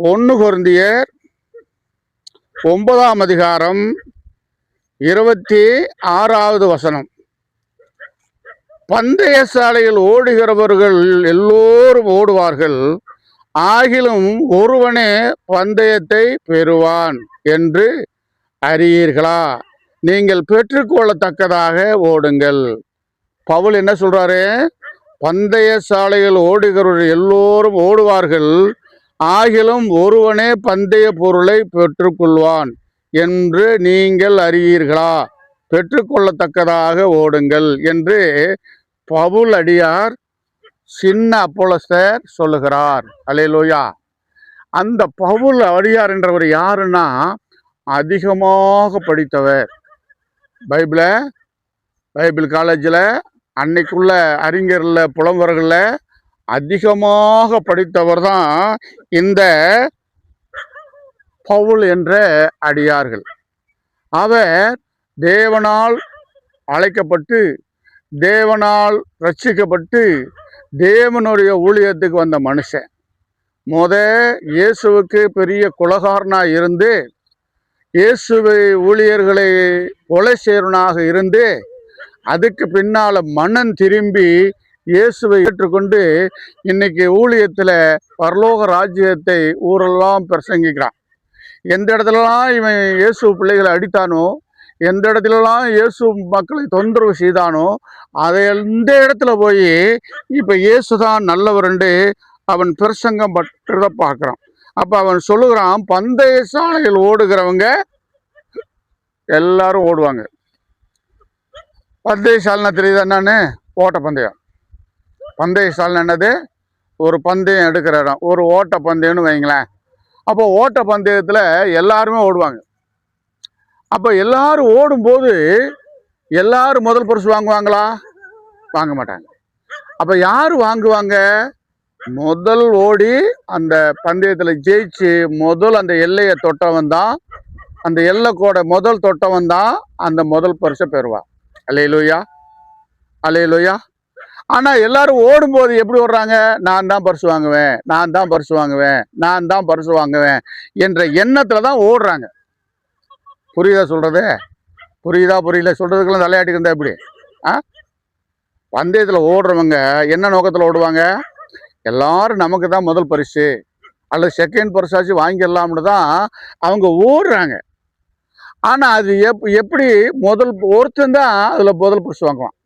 ஒன்று குருந்தியர் ஒன்பதாம் அதிகாரம் இருபத்தி ஆறாவது வசனம். பந்தய சாலையில் ஓடுகிறவர்கள் எல்லோரும் ஓடுவார்கள். ஆகிலும் ஒருவனே பந்தயத்தை பெறுவான் என்று அறியீர்களா? நீங்கள் பெற்றுக்கொள்ளத்தக்கதாக ஓடுங்கள். பவுல் என்ன சொல்றாரு? பந்தய சாலையில் ஓடுகிறவர்கள் எல்லோரும் ஓடுவார்கள். ஆகிலும் ஒருவனே பந்தய பொருளை பெற்றுக்கொள்வான் என்று நீங்கள் அறியீர்களா? பெற்றுக்கொள்ளத்தக்கதாக ஓடுங்கள் என்று பவுல் அடியார் சின்ன அப்போலஸ்தர் சொல்லுகிறார். அலையலோயா அந்த பவுல் அடியார் என்றவர் யாருன்னா? அதிகமாக படித்தவர். பைபிளை பைபிள் காலேஜில் அன்னைக்குள்ள அறிஞரில் புலம்பர்களில் அதிகமாக படித்தவர் தான் இந்த பவுல் என்ற அடியார்கள். அவர் தேவனால் அழைக்கப்பட்டு தேவனால் ரட்சிக்கப்பட்டு தேவனுடைய ஊழியத்துக்கு வந்த மனுஷன். முத இயேசுவுக்கு பெரிய குலகாரனாக இருந்து இயேசுவை ஊழியர்களை கொலை செய்கிறவனாக இருந்து அதுக்கு பின்னால் மன்னன் திரும்பி இயேசுவை ஏற்றுக்கொண்டு இன்னைக்கு ஊழியத்தில் பரலோக ராஜ்யத்தை ஊரெல்லாம் பிரசங்கிக்கிறான். எந்த இடத்துலலாம் இவன் இயேசு பிள்ளைகளை அடித்தானோ எந்த இடத்துலலாம் இயேசு மக்களை தொந்தரவு செய்தானோ அதை எந்த இடத்துல போய் இப்போ இயேசு தான் நல்லவருண்டு அவன் பிரசங்கம் பற்றதை பார்க்குறான். அப்போ அவன் சொல்லுகிறான் பந்தய சாலையில் ஓடுகிறவங்க எல்லாரும் ஓடுவாங்க. பந்தய சாலைனா தெரியுதா என்னன்னு? ஓட்ட பந்தயம். பந்தய சாலை என்னது? ஒரு பந்தயம் எடுக்கிற இடம். ஒரு ஓட்ட பந்தயம்னு வைங்களேன் அப்போ ஓட்ட பந்தயத்தில் எல்லாருமே ஓடுவாங்க. அப்போ எல்லாரும் ஓடும்போது எல்லாரும் முதல் பரிசு வாங்குவாங்களா? வாங்க மாட்டாங்க. அப்போ யார் வாங்குவாங்க? முதல் ஓடி அந்த பந்தயத்தில் ஜெயிச்சு முதல் அந்த எல்லையை தொட்டவன் தான் அந்த எல்லை கூட முதல் தொட்டவன் தான் அந்த முதல் பரிசை பெறுவான். அலையிலோயா அலையிலோயா ஆனால் எல்லாரும் ஓடும்போது எப்படி ஓடுறாங்க? நான் தான் பரிசு வாங்குவேன் நான் தான் பரிசு வாங்குவேன் நான் தான் பரிசு வாங்குவேன் என்ற எண்ணத்தில் தான் ஓடுறாங்க. புரியுதா சொல்கிறது புரியுதா புரியல? சொல்கிறதுக்கெல்லாம் தலையாட்டிக்கு இருந்தா எப்படி? ஆ? பந்தயத்தில் ஓடுறவங்க என்ன நோக்கத்தில் ஓடுவாங்க? எல்லாரும் நமக்கு தான் முதல் பரிசு. அல்லது செகண்ட் பரிசாச்சு வாங்கிடலாம்னு தான் அவங்க ஓடுறாங்க. ஆனால் அது எப் எப்படி முதல் ஒருத்தன் தான் அதில் முதல் பரிசு வாங்குவான்.